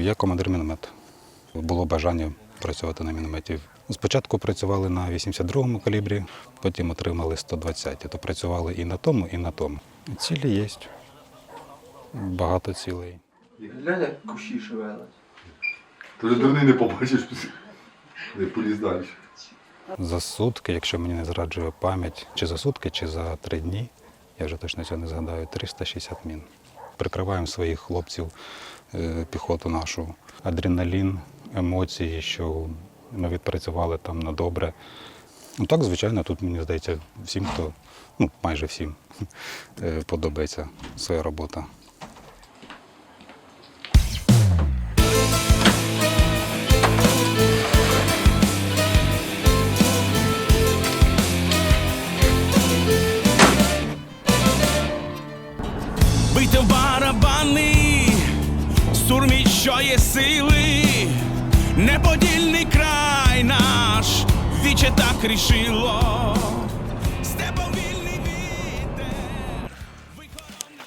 Я командир міномету. Було бажання працювати на мінометі. Спочатку працювали на 82-му калібрі, потім отримали 120 то працювали і на тому, і на тому. Цілі є. Багато цілей. Глянь, як кущі шевелять. Ти дурний не побачиш, не поліз далі. За сутки, якщо мені не зраджує пам'ять, чи за сутки, чи за три дні, я вже точно цього не згадаю, 360 мін. Прикриваємо своїх хлопців, е, піхоту нашу, адреналін, емоції, що ми відпрацювали там на добре. Ну так, звичайно, тут мені здається, всім, хто, ну майже всім, е, подобається своя робота. Що є сили, неподільний край наш, віче так рішило. Степом вільний вітер, вихорони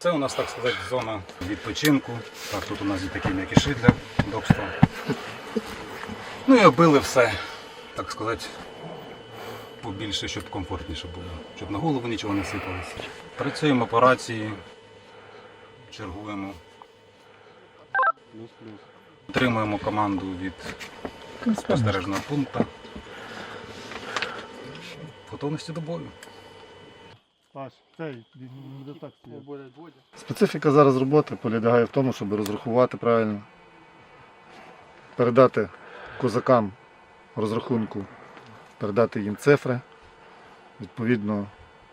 Це у нас, так сказати, зона відпочинку. Так, тут у нас є такі м'якіші для удобства. Ну і оббили все, так сказати, побільше, щоб комфортніше було, щоб на голову нічого не сипалося. Працюємо по рації, чергуємо. Отримуємо команду від спостережного пункту. Готовності до бою. Паш, цей, не так стоїть. Специфіка зараз роботи полягає в тому, щоб розрахувати правильно, передати козакам розрахунку, передати їм цифри, відповідно,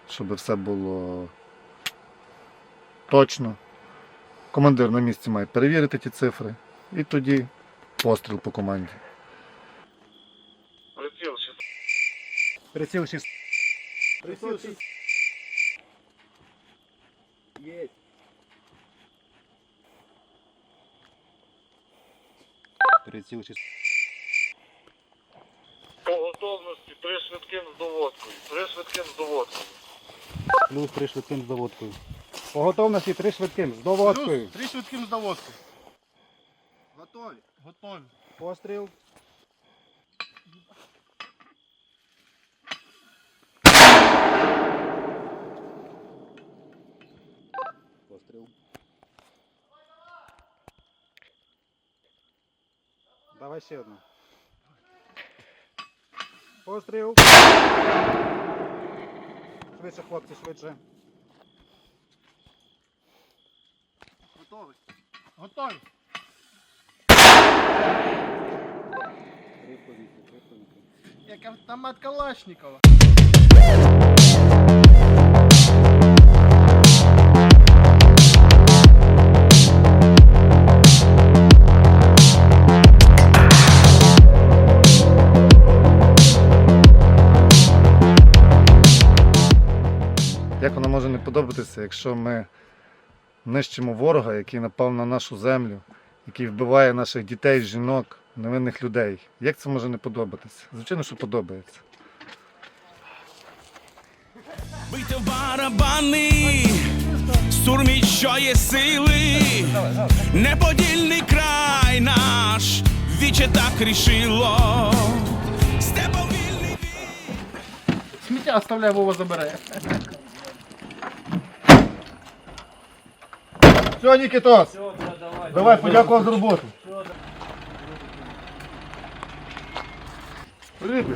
щоб все було точно. Командир на місці має перевірити ті цифри і тоді постріл по команді. Приціл 6. Приціл 6. Приціл чи По готовності три швидким з доводкою. Три швидким з доводкою. Плюс три швидким з доводкою. По готовності три швидким з доводкою. Три швидким з доводкою. Готові. Готові. Постріл. Давай ще одну. Постріл. Швидше, хлопці, швидше. Готові. Готові. Як автомат Калашникова. Як воно може не подобатися, якщо ми нищимо ворога, який напав на нашу землю, який вбиває наших дітей, жінок, невинних людей? Як це може не подобатися? Звичайно, що подобається. Бийте в барабани, сурмі, що є сили, неподільний край наш, віче так рішило. Сміття оставляй, Вова забере. Все, Нікітос! Давай, подякував за роботу. Прибиль.